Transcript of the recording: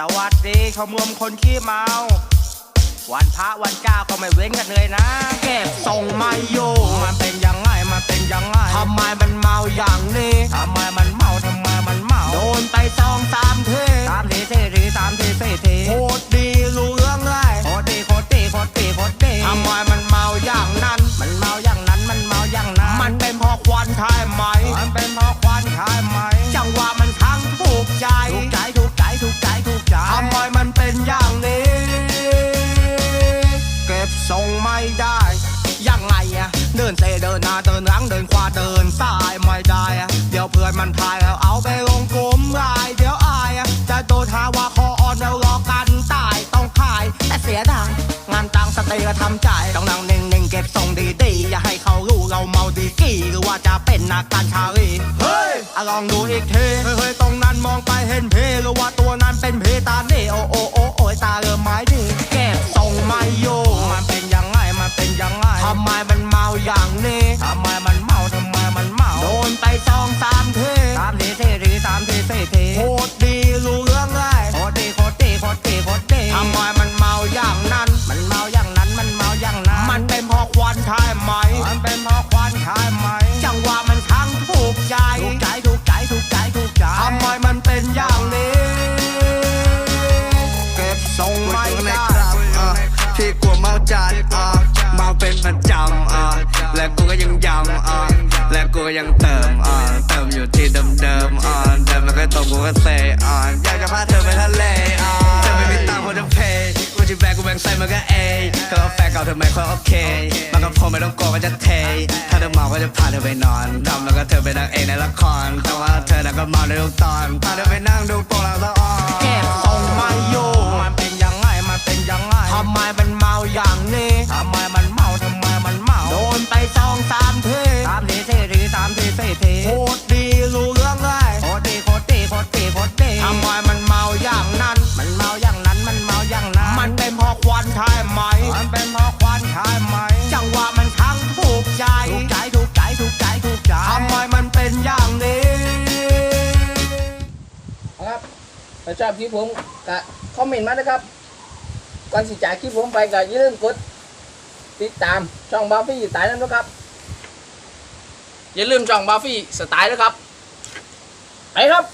สวัสดีชมรมคนขี้เมา วันพระวันเจ้าก็ไม่เว้นกันเลยนะ เก็บทรงไม่อยู่มันเป็นยังไงมันเป็นยังไงทำไมมันเมาอย่างนี้ทำไมมันเมาทำไมมันเมา โดนไปสองสามเทสามทีสี่ทีสามทีสี่ทีโคตรดีรู้เรื่องเลยโคตรดีโคตรดีโคตรดีโคตรดีทำไมมันเมาอย่างนั้น มันเมาอย่างนั้นมันเมาอย่างนั้น มันเป็นเพราะควันใช่ไหมมันเป็น ยังไงอะเดินเซเดินหน้าเดินหลังเดินขวาเดินซ้ายไม่ได้อะเดี๋ยวเพื่อนมันทายแล้วเอาไปลงกลุ่มไลน์เดี๋ยวอายอะจะโดนหาว่าคออ่อนแล้วรอกันตายต้องขายแต่เสียดายงานตังสเตย์ก็ทำใจต้องนั่งนิ่งๆเก็บทรงดีๆอย่าให้เขารู้เราเมาดีกี่หรือว่าจะเป็นนักการชาลีเฮ้ยอะลองดูอีกทีเฮ้ย ใช่ไหม มันเป็นเพราะควันใช่ไหม จังหวะมันทั้งถูกใจ ถูกใจ ถูกใจ ถูกใจ ถูกใจ ทำไมมันเป็นอย่างนี้ เก็บทรงไม่ไม่ได้ครับอะพี่กลัวเมาจัดอะเมาเป็นประจำอะและกูก็ยังย้ำอะและกูก็ยังเติมอะเติมอยู่ที่เดิมๆอะเดิมแล้วก็ตรงกูก็เซอะอยากจะพาเธอไปทะเลอะเธอไม่มีตังค์พอจะ งใส่มันก็เอเธอเอาแฟนเก่าเธอไม่ค่อยโอเค มันก็พอไม่ต้องกลัวก็จะเท ถ้าเธอเมาก็จะพาเธอไปนอนทำแล้วก็เธอไปนางเอกในละคร แต่ว่าเธอน่ะก็เมาในทุกตอน พาเธอไปนั่งดูโปรลังตะอ่อนเก็บทรงไม่อยู่มันเป็นยังไง มันเป็นยังไงทำไมมันเมาอย่างนี้ทำไมมันเมาทำไมมันเมา โดนไปสองสามเทสามที ถ้าชอบคลิปผมก็คอมเมนต์มานะครับ ก่อนสิจ่ายคลิปผมไปก็อย่าลืมกดติดตามช่องบาฟี่สไตล์นั้นนะครับ อย่าลืมช่องบาฟี่สไตล์นะครับ ไปครับ